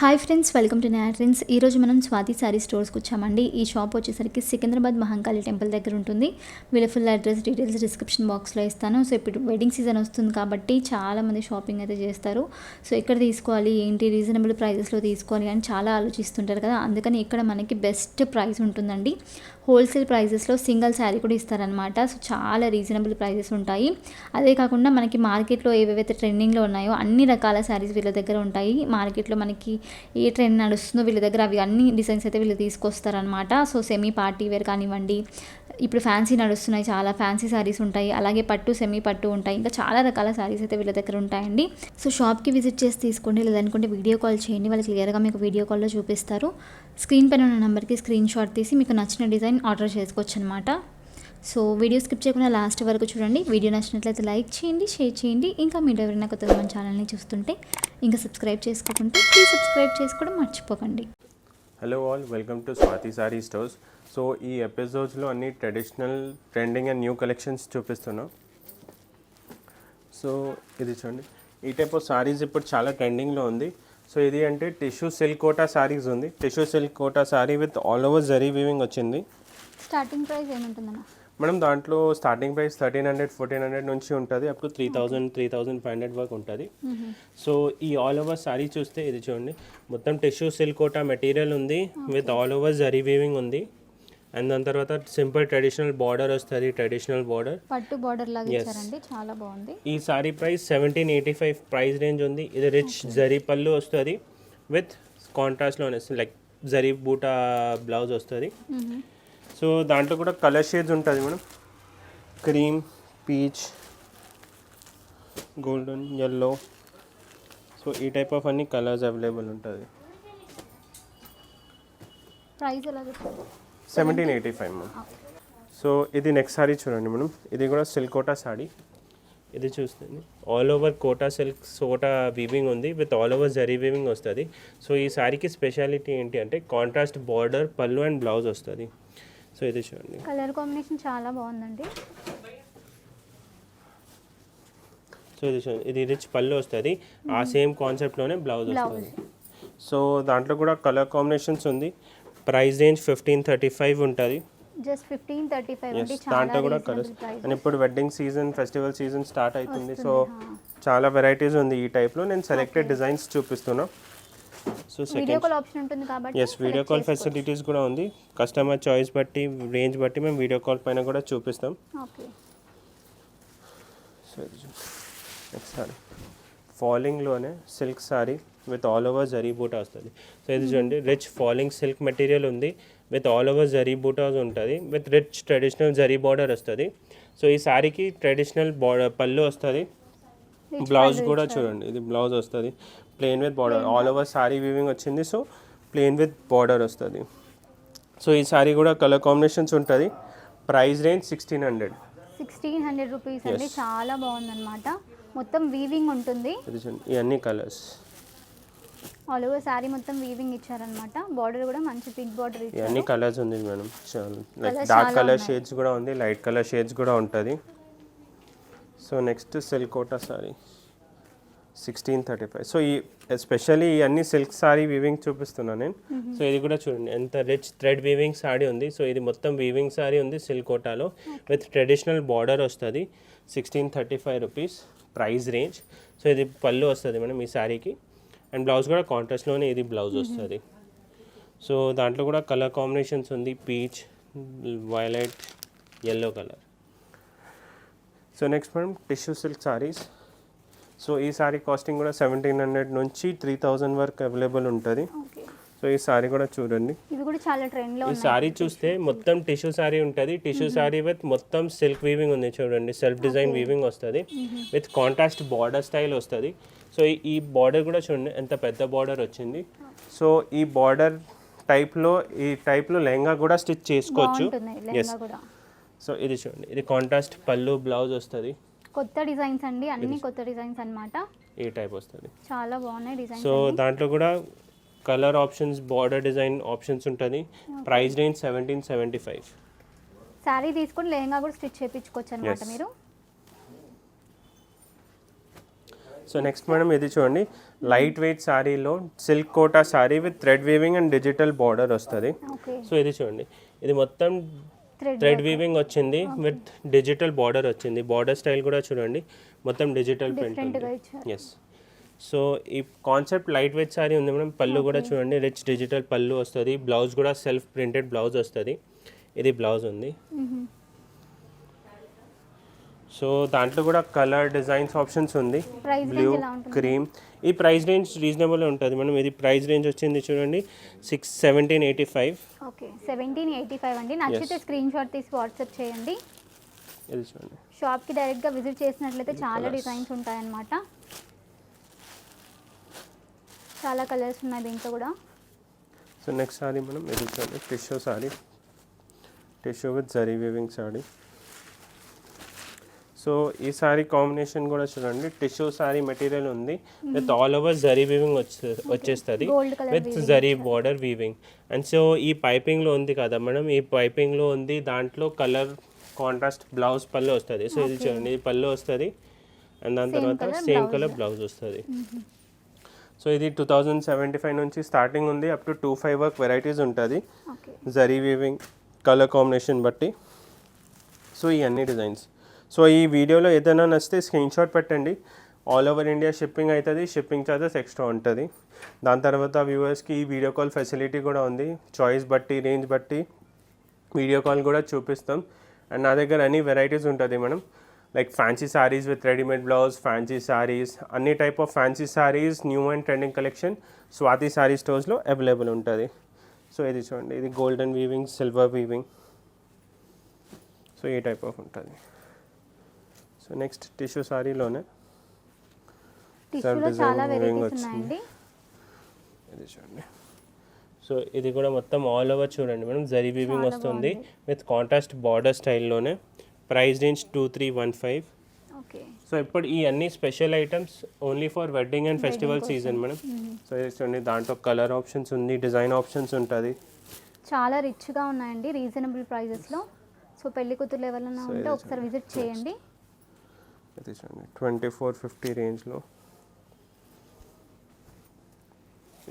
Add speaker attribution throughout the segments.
Speaker 1: Hi friends welcome to నాట్రిన్స్ ఈరోజు మనం స్వాతి శారీ స్టోర్స్కి వచ్చామండి. ఈ షాప్ వచ్చేసరికి సికింద్రాబాద్ మహంకాళి టెంపుల్ దగ్గర ఉంటుంది. వీళ్ళ ఫుల్ అడ్రస్ డీటెయిల్స్ డిస్క్రిప్షన్ బాక్స్లో ఇస్తాను. సో ఇప్పుడు వెడ్డింగ్ సీజన్ వస్తుంది కాబట్టి చాలామంది షాపింగ్ అయితే చేస్తారు. సో ఎక్కడ తీసుకోవాలి? ఏంటి? రీజనబుల్ ప్రైజెస్లో తీసుకోవాలి? అని చాలా ఆలోచిస్తుంటారు కదా. అందుకని ఇక్కడ మనకి బెస్ట్ ప్రైస్ ఉంటుందండి. హోల్సేల్ ప్రైజెస్లో సింగిల్ శారీ కూడా ఇస్తారనమాట సో చాలా రీజనబుల్ ప్రైజెస్ ఉంటాయి. అదే కాకుండా మనకి మార్కెట్లో ఏవేవైతే ట్రెండింగ్లో ఉన్నాయో అన్ని రకాల శారీస్ వీళ్ళ దగ్గర ఉంటాయి. మార్కెట్లో మనకి ఏ ట్రెండ్ నడుస్తుందో వీళ్ళ దగ్గర అవి అన్ని డిజైన్స్ అయితే వీళ్ళు తీసుకొస్తారనమాట సో సెమీ పార్టీ వేర్ కానివ్వండి ఇప్పుడు ఫ్యాన్సీ నడుస్తున్నాయి చాలా ఫ్యాన్సీ శారీస్ ఉంటాయి అలాగే పట్టు సెమీ పట్టు ఉంటాయి ఇంకా చాలా రకాల శారీస్ అయితే వీళ్ళ దగ్గర ఉంటాయండి. సో షాప్కి విజిట్ చేసి తీసుకోండి లేదనుకుంటే వీడియో కాల్ చేయండి వాళ్ళు క్లియర్గా మీకు వీడియో కాల్లో చూపిస్తారు. స్క్రీన్ పైన ఉన్న నెంబర్కి స్క్రీన్ షాట్ తీసి మీకు నచ్చిన డిజైన్ ఆర్డర్ చేసుకోవచ్చు అనమాట సో వీడియో స్కిప్ చేయకుండా లాస్ట్ వరకు చూడండి. వీడియో నచ్చినట్లయితే లైక్ చేయండి షేర్ చేయండి. ఇంకా మీరు ఎవరైనా కొత్తగా మన ఛానల్ని చూస్తుంటే ఇంకా సబ్స్క్రైబ్ చేసుకోకుంటే ప్లీజ్ సబ్స్క్రైబ్ చేసుకోవడం మర్చిపోకండి.
Speaker 2: Hello all welcome to Swathi Saree Stores so ఈ ఎపిసోడ్స్లో అన్ని traditional trending and new collections చూపిస్తున్నాం. సో ఇది చూడండి. ఈ టైప్ ఆఫ్ సారీస్ ఇప్పుడు చాలా ట్రెండింగ్లో ఉంది. సో ఇది అంటే టిష్యూ సిల్క్ కోటా సారీస్ ఉంది. Tissue silk Kota sari with all over zari weaving వచ్చింది.
Speaker 1: స్టార్టింగ్ ప్రైస్ ఏముంటుందన్న?
Speaker 2: మేడం దాంట్లో starting price thirteen hundred fourteen hundred నుంచి ఉంటుంది up to three thousand three thousand five hundred వరకు ఉంటుంది. సో ఈ ఆల్ ఓవర్ సారీ చూస్తే ఇది చూడండి. మొత్తం టిష్యూ సిల్క్ కోటా మెటీరియల్ ఉంది with all over zari weaving ఉంది. అండ్ దాని తర్వాత సింపుల్ ట్రెడిషనల్ బార్డర్ వస్తుంది ట్రెడిషనల్ బార్డర్
Speaker 1: పట్టు బార్డర్ లాగా. ఇచ్చారండి చాలా బాగుంది.
Speaker 2: ఈ sari price seventeen eighty five price range ఉంది. ఇది రిచ్ జరీ పళ్ళు వస్తుంది విత్ కాంట్రాస్ట్లో లైక్ జరీ బూటా బ్లౌజ్ వస్తుంది. సో దాంట్లో కూడా కలర్ షేడ్స్ ఉంటుంది madam. Cream peach golden yellow so ఈ టైప్ ఆఫ్ అన్ని కలర్స్ అవైలబుల్ ఉంటుంది.
Speaker 1: ప్రైస్ ఎలా
Speaker 2: seventeen eighty five ma'am so ఇది నెక్స్ట్ సారీ చూడండి మేడం. ఇది కూడా సిల్క్ కోటా సారీ ఇది చూస్తుంది. ఆల్ ఓవర్ కోటా సిల్క్ సోటా వీవింగ్ ఉంది. With all over zari weaving వస్తుంది. సో ఈ సారీకి స్పెషాలిటీ ఏంటి అంటే contrast border pallu and blouse వస్తుంది. సో ఇది చూడండి.
Speaker 1: కలర్ కాంబినేషన్ చాలా బాగుందండి.
Speaker 2: సో ఇది చూడండి ఇది రిచ్ పళ్ళు వస్తుంది. ఆ సేమ్ కాన్సెప్ట్లోనే బ్లౌజ్ వస్తుంది. సో దాంట్లో కూడా కలర్ కాంబినేషన్స్ ఉంది. Price range fifteen thirty five ఉంటుంది
Speaker 1: జస్ట్ ఫిఫ్టీన్ థర్టీ ఫైవ్
Speaker 2: దాంట్లో కూడా కలర్స్ అండ్ ఇప్పుడు wedding season festival season start అవుతుంది. సో చాలా వెరైటీస్ ఉంది ఈ టైప్లో నేను సెలెక్టెడ్ డిజైన్స్ చూపిస్తున్నా. సో
Speaker 1: వీడియో కాల్ ఆప్షన్ ఉంటుంది కాబట్టి
Speaker 2: ఎస్ వీడియో కాల్ ఫెసిలిటీస్ కూడా ఉంది. కస్టమర్ చాయిస్ బట్టి రేంజ్ బట్టి మేము వీడియో కాల్ పైన కూడా చూపిస్తాం.
Speaker 1: Okay.
Speaker 2: So next sari. ఫాలింగ్లోనే silk sari with all over zari buta వస్తుంది. సో ఇది చూడండి. రిచ్ ఫాలింగ్ సిల్క్ మెటీరియల్ ఉంది. With all over zari butas ఉంటుంది. With rich traditional zari border వస్తుంది. సో ఈ సారీకి ట్రెడిషనల్ బార్డర్ పళ్ళు వస్తుంది. బ్లౌజ్ కూడా చూడండి. ఇది బ్లౌజ్ వస్తుంది. Plain with border all over sari weaving వచ్చింది. సో ప్లెయిన్ విత్ బార్డర్ వస్తుంది. సో ఈ సారీ కూడా కలర్ కాంబినేషన్స్ ఉంటుంది. Price range sixteen hundred
Speaker 1: sixteen hundred rupees అండి. చాలా బాగుందన్నమాట. మొత్తం వీవింగ్ ఉంటుంది.
Speaker 2: ఇవన్నీ కలర్స్
Speaker 1: ఆల్ ఓవర్ శారీ మొత్తం వీవింగ్ ఇచ్చారనమాట బార్డర్ కూడా మంచి బిగ్ బార్డర్
Speaker 2: ఇవన్నీ కలర్స్ ఉంది madam. Like dark colour. Shades కూడా ఉంది. లైట్ కలర్ షేడ్స్ కూడా ఉంటుంది. So next silk Kota sari sixteen thirty five so ఈ ఎస్పెషల్లీ ఈ అన్ని సిల్క్ సారీ వీవింగ్ చూపిస్తున్నాను నేను. సో ఇది కూడా చూడండి ఎంత రిచ్ థ్రెడ్ వీవింగ్ సారీ ఉంది. సో ఇది మొత్తం వీవింగ్ సారీ ఉంది సిల్క్ కోటాలో. విత్ ట్రెడిషనల్ బార్డర్ వస్తుంది sixteen thirty five rupees price range so ఇది పళ్ళు వస్తుంది మేడం ఈ సారీకి. అండ్ బ్లౌజ్ కూడా కాంట్రాస్ట్లోనే ఇది బ్లౌజ్ వస్తుంది. సో దాంట్లో కూడా కలర్ కాంబినేషన్స్ ఉంది peach violet yellow colour so next madam tissue silk saris so ఈ సారీ కాస్టింగ్ కూడా సెవెంటీన్ హండ్రెడ్ నుంచి త్రీ థౌజండ్ వరకు అవైలబుల్ ఉంటుంది. సో ఈ సారీ కూడా చూడండి.
Speaker 1: ఇవి కూడా చాలా ట్రెండ్లో
Speaker 2: ఈ సారీ చూస్తే మొత్తం టిష్యూ సారీ ఉంటుంది. టిష్యూ సారీ విత్ మొత్తం సిల్క్ వీవింగ్ ఉంది చూడండి. సెల్ఫ్ డిజైన్ వీవింగ్ వస్తుంది. విత్ కాంట్రాస్ట్ బార్డర్ స్టైల్ వస్తుంది. సో ఈ- బార్డర్ కూడా చూడండి ఎంత పెద్ద బార్డర్ వచ్చింది. సో ఈ బార్డర్ టైప్లో ఈ టైప్లో లెహంగా కూడా స్టిచ్ చేసుకోవచ్చు. ఎస్ సో ఇది చూడండి. ఇది కాంట్రాస్ట్ పళ్ళు బ్లౌజ్ వస్తుంది.
Speaker 1: కొత్త డిజైన్స్ అండి. అన్ని కొత్త డిజైన్స్ అన్నమాట.
Speaker 2: ఈ టైప్ వస్తుంది?
Speaker 1: చాలా బాగున్నాయి డిజైన్స్
Speaker 2: సో దాంట్లో కూడా colour options border design options ఉంటుంది. Price range seventeen seventy five
Speaker 1: sari తీసుకొని లెహంగా కూడా స్టిచ్ చేయించుకోవచ్చు అనమాట. మీరు.
Speaker 2: సో నెక్స్ట్ మేడం ఇది చూడండి. లైట్ వెయిట్ శారీలో silk Kota sari with thread weaving and digital border వస్తుంది సో ఇది చూడండి. ఇది మొత్తం
Speaker 1: థ్రెడ్
Speaker 2: వీవింగ్ వచ్చింది విత్ డిజిటల్ బార్డర్ వచ్చింది. బార్డర్ స్టైల్ కూడా చూడండి. మొత్తం డిజిటల్ ప్రింట్ ఎస్ సో ఈ కాన్సెప్ట్ లైట్ వెయిట్ సారీ ఉంది మేడం. పళ్ళు కూడా చూడండి. రిచ్ డిజిటల్ పళ్ళు వస్తుంది. బ్లౌజ్ కూడా సెల్ఫ్ ప్రింటెడ్ బ్లౌజ్ వస్తుంది. ఇది బ్లౌజ్ ఉంది. సో దాంట్లో కూడా కలర్ డిజైన్స్ ఆప్షన్స్ ఉంది.
Speaker 1: ప్రైస్
Speaker 2: బ్లూ క్రీమ్ ఈ ప్రైస్ రేంజ్ రీజనబుల్ ఉంటుంది? మనం ఇది ప్రైస్ రేంజ్ వచ్చింది చూడండి. Six seventeen eighty five
Speaker 1: okay seventeen eighty five అండి. నచ్చితే స్క్రీన్ షాట్ తీసి వాట్సాప్ చేయండి.
Speaker 2: చూడండి.
Speaker 1: షాప్కి డైరెక్ట్గా విజిట్ చేసినట్లయితే చాలా. డిజైన్స్ ఉంటాయన్నమాట. చాలా కలర్స్ ఉన్నాయి దీంట్లో కూడా.
Speaker 2: సో నెక్స్ట్ సారీ మనం ఇది చూడండి. Tissue sari tissue with zari weaving sari so ఈ సారీ కాంబినేషన్ కూడా చూడండి. టిష్యూ సారీ మెటీరియల్ ఉంది. With all over zari weaving వచ్చే వచ్చేస్తుంది. With zari border weaving and so ఈ పైపింగ్లో ఉంది కదా మేడం ఈ పైపింగ్లో ఉంది. దాంట్లో కలర్ కాంట్రాస్ట్ బ్లౌజ్ పళ్ళు వస్తుంది. సో ఇది చూడండి. ఇది పళ్ళు వస్తుంది. అండ్ దాని తర్వాత సేమ్. కలర్ బ్లౌజ్ వస్తుంది. సో ఇది టూ థౌజండ్ సెవెంటీ ఫైవ్ నుంచి స్టార్టింగ్ ఉంది. Up to two five work varieties ఉంటుంది. జరీ వీవింగ్ కలర్ కాంబినేషన్ బట్టి. సో ఈ అన్ని డిజైన్స్ సో ఈ వీడియోలో ఏదైనా నచ్చితే స్క్రీన్ షాట్ పెట్టండి. ఆల్ ఓవర్ ఇండియా షిప్పింగ్ అవుతుంది షిప్పింగ్ ఛార్జెస్ ఎక్స్ట్రా ఉంటుంది. దాని తర్వాత వ్యూవర్స్కి ఈ వీడియో కాల్ ఫెసిలిటీ కూడా ఉంది. చాయిస్ బట్టి రేంజ్ బట్టి వీడియో కాల్ కూడా చూపిస్తాం. అండ్ నా దగ్గర అన్ని వెరైటీస్ ఉంటుంది మనం like fancy saris with readymade blouse fancy saris అన్ని type of fancy saris new and trending collection Swathi Saree స్టోర్స్లో available ఉంటుంది. సో ఇది చూడండి ఇది golden weaving silver weaving so ఈ టైప్ ఆఫ్ ఉంటుంది. సో నెక్స్ట్ టిష్యూ సారీలోనే.
Speaker 1: చాలా
Speaker 2: వచ్చింది.
Speaker 1: ఉన్నాయండి.
Speaker 2: ఇది చూడండి. సో ఇది కూడా మొత్తం ఆల్ ఓవర్ చూడండి మేడం. జరీ వీవింగ్ వస్తుంది with contrast border స్టైల్లోనే price range two three one five
Speaker 1: okay
Speaker 2: so ఇప్పుడు ఈ అన్ని special items only for wedding and festival season madam. So ఇది చూడండి దాంట్లో కలర్ ఆప్షన్స్ ఉంది డిజైన్ ఆప్షన్స్ ఉంటుంది.
Speaker 1: చాలా రిచ్గా ఉన్నాయండి రీజనబుల్ ప్రైజెస్లో సో పెళ్ళి కూతురు ఎవరైనా ఉంటే ఒకసారి విజిట్ చేయండి.
Speaker 2: ఇది చూడండి ట్వంటీ ఫోర్ ఫిఫ్టీ రేంజ్లో.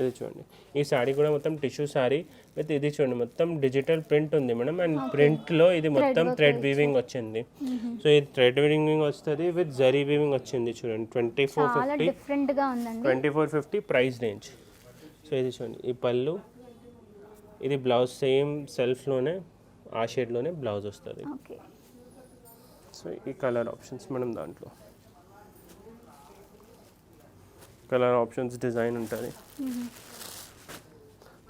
Speaker 2: ఇది చూడండి. ఈ శారీ కూడా మొత్తం టిష్యూ శారీ విత్ ఇది చూడండి. మొత్తం డిజిటల్ ప్రింట్ ఉంది మేడం. అండ్ ప్రింట్లో ఇది మొత్తం థ్రెడ్. వీవింగ్ వచ్చింది. సో ఇది థ్రెడ్ వీవింగ్ వస్తుంది విత్ జరీ వీవింగ్ వచ్చింది చూడండి. Twenty four fifty twenty four fifty price range. So ఇది చూడండి. ఈ పళ్ళు ఇది బ్లౌజ్ సేమ్ సెల్ఫ్లోనే ఆ షేడ్లోనే బ్లౌజ్ వస్తుంది.
Speaker 1: ఓకే.
Speaker 2: సో ఈ కలర్ ఆప్షన్స్ మనం దాంట్లో. కలర్ ఆప్షన్స్ డిజైన్ ఉంటుంది.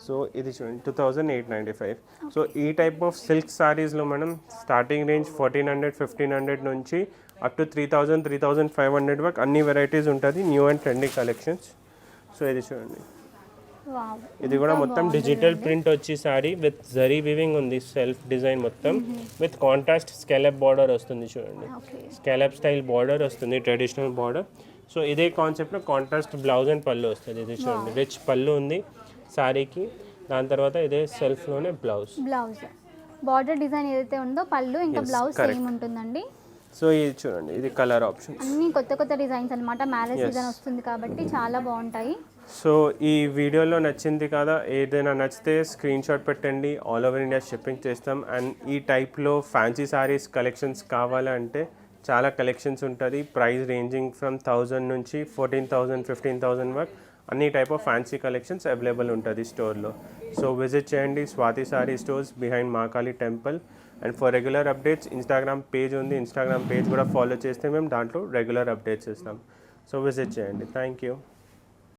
Speaker 2: సో ఇది చూడండి two thousand eight ninety five so ఈ టైప్ ఆఫ్ సిల్క్ సారీస్లో మనం starting range fourteen hundred fifteen hundred నుంచి up to three thousand three thousand five hundred వరకు అన్ని వెరైటీస్ ఉంటుంది new and trending collections so ఇది చూడండి. ఇది కూడా మొత్తం డిజిటల్ ప్రింట్ వచ్చి సారీ విత్ జరీ వివింగ్ ఉంది సెల్ఫ్ డిజైన్ మొత్తం. విత్ కాంట్రాస్ట్ స్కెలప్ బార్డర్ వస్తుంది చూడండి. స్కాలప్ స్టైల్ బార్డర్ వస్తుంది ట్రెడిషనల్ బార్డర్ సో ఇదే కాన్సెప్ట్లో కాంట్రాస్ట్ బ్లౌజ్ అండ్ పళ్ళు వస్తుంది ఇది చూడండి. రిచ్ పళ్ళు ఉంది శారీకి దాని తర్వాత ఇదే సెల్ఫ్లోనే బ్లౌజ్
Speaker 1: బ్లౌజ్ బార్డర్ డిజైన్ ఏదైతే ఉందో పళ్ళు ఇంకా బ్లౌజ్. సేమ్ ఉంటుందండి.
Speaker 2: సో ఇది చూడండి ఇది కలర్ ఆప్షన్స్.
Speaker 1: అన్ని కొత్త కొత్త డిజైన్స్ అన్నమాట. మ్యారేజ్. సీజన్ వస్తుంది కాబట్టి చాలా బాగుంటాయి.
Speaker 2: సో ఈ వీడియోలో నచ్చింది కదా ఏదైనా నచ్చితే స్క్రీన్ షాట్ పెట్టండి. ఆల్ ఓవర్ ఇండియా షిప్పింగ్ చేస్తాం. అండ్ ఈ టైప్లో ఫ్యాన్సీ సారీస్ కలెక్షన్స్ కావాలంటే చాలా కలెక్షన్స్ ఉంటుంది. ప్రైస్ రేంజింగ్ ఫ్రమ్ థౌజండ్ నుంచి ఫోర్టీన్ థౌజండ్ ఫిఫ్టీన్ థౌజండ్ వరకు అన్ని type of fancy collections available ఉంటుంది స్టోర్లో సో విజిట్ చేయండి. Swathi Saree Stores behind Mahakali temple and for regular updates Instagram page ఉంది. ఇన్స్టాగ్రామ్ పేజ్ కూడా ఫాలో చేస్తే మేము దాంట్లో రెగ్యులర్ అప్డేట్స్ ఇస్తాం సో విజిట్ చేయండి. Thank you